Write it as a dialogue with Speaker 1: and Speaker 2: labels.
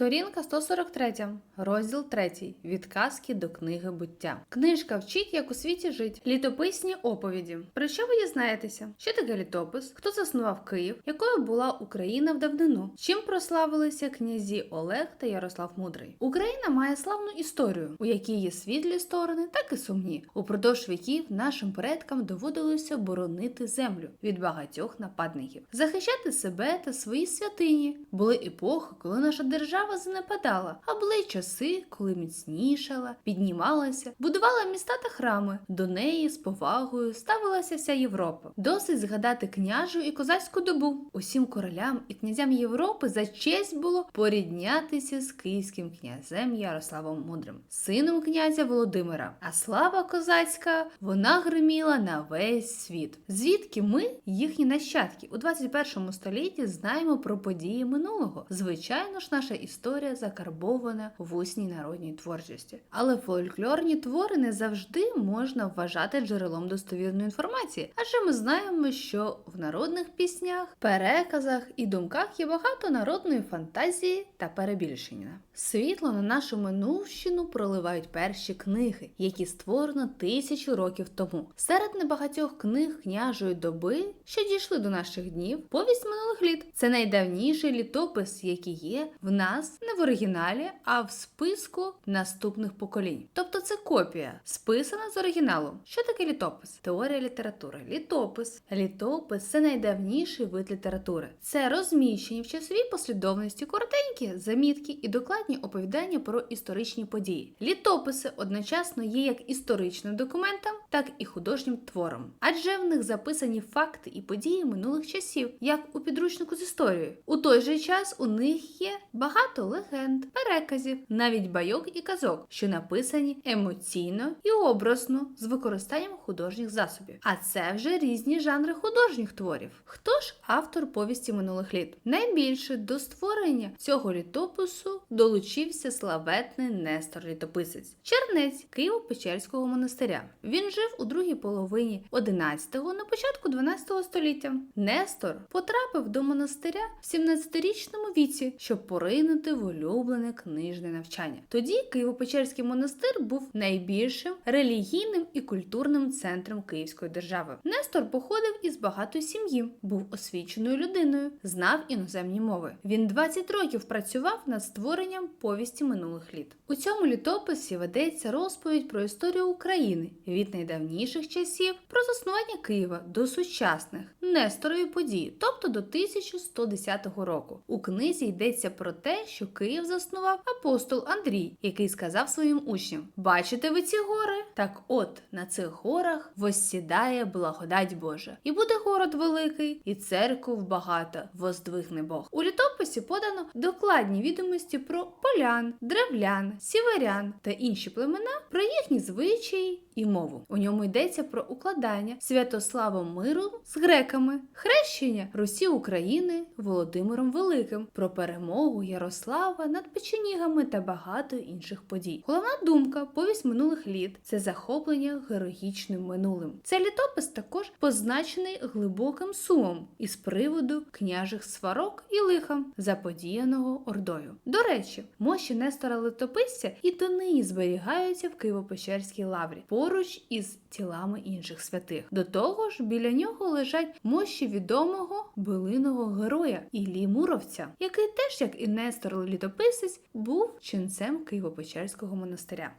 Speaker 1: Сторінка 143, розділ 3. Від казки до книги буття. Книжка вчить, як у світі жить. Літописні оповіді. Про що ви дізнаєтеся? Що таке літопис? Хто заснував Київ? Якою була Україна в давнину? Чим прославилися князі Олег та Ярослав Мудрий? Україна має славну історію, у якій є світлі сторони, так і сумні. Упродовж віків нашим предкам доводилося боронити землю від багатьох нападників, захищати себе та свої святині. Були епохи, коли наша держава занепадала, а були часи, коли міцнішала, піднімалася, будувала міста та храми. До неї з повагою ставилася вся Європа. Досить згадати княжу і козацьку добу. Усім королям і князям Європи за честь було поріднятися з київським князем Ярославом Мудрим, сином князя Володимира. А слава козацька вона гриміла на весь світ. Звідки ми, їхні нащадки, у 21 столітті знаємо про події минулого. Звичайно ж, наша історія закарбована в усній народній творчості. Але фольклорні твори не завжди можна вважати джерелом достовірної інформації, адже ми знаємо, що в народних піснях, переказах і думках є багато народної фантазії та перебільшення. Світло на нашу минувщину проливають перші книги, які створено тисячу років тому. Серед небагатьох книг княжої доби, що дійшли до наших днів, повість минулих літ. Це найдавніший літопис, який є в нас не в оригіналі, а в списку наступних поколінь. Тобто це копія, списана з оригіналу. Що таке літопис? Теорія літератури. Літопис. Літопис це найдавніший вид літератури. Це розміщені в часовій послідовності коротенькі замітки і докладні оповідання про історичні події. Літописи одночасно є як історичним документом, так і художнім твором, адже в них записані факти і події минулих часів, як у підручнику з історією. У той же час у них є багато легенд, переказів, навіть байок і казок, що написані емоційно і образно з використанням художніх засобів. А це вже різні жанри художніх творів. Хто ж автор повісті минулих літ? Найбільше до створення цього літопису долучився славетний Нестор Літописець, чернець Києво-Печерського монастиря. Він жив у другій половині 11-го, на початку 12-го століття. Нестор потрапив до монастиря в 17-річному віці, щоб поринути в улюблене книжне навчання. Тоді Києво-Печерський монастир був найбільшим релігійним і культурним центром Київської держави. Нестор походив із багатої сім'ї, був освіченою людиною, знав іноземні мови. Він 20 років працював над створенням повісті минулих літ. У цьому літописі ведеться розповідь про історію України від найдавніших часів про заснування Києва до сучасних Несторові події, тобто до 1110 року. У книзі йдеться про те, що Київ заснував апостол Андрій, який сказав своїм учням: Бачите ви ці гори? Так от на цих горах воссідає благодать Божа, і буде город великий, і церков багато воздвигне Бог. У літописі подано докладні відомості про полян, древлян, сіверян та інші племена, про їхні звичаї і мову. У ньому йдеться про укладання Святославом миру з греками, хрещення Русі України Володимиром Великим, про перемогу Ярослава над печенігами та багато інших подій. Головна думка повість минулих літ це захоплення героїчним минулим. Цей літопис також позначений глибоким сумом із приводу княжих сварок і лиха, заподіяного ордою. До речі, мощі Нестора Литописця і до нині зберігаються в Києво-Печерській лаврі поруч із тілами інших святих. До того ж, біля нього лежать мощі відомого билиного героя Іллі Муровця, який теж, як і Нестор Літописець, був ченцем Києво-Печерського монастиря.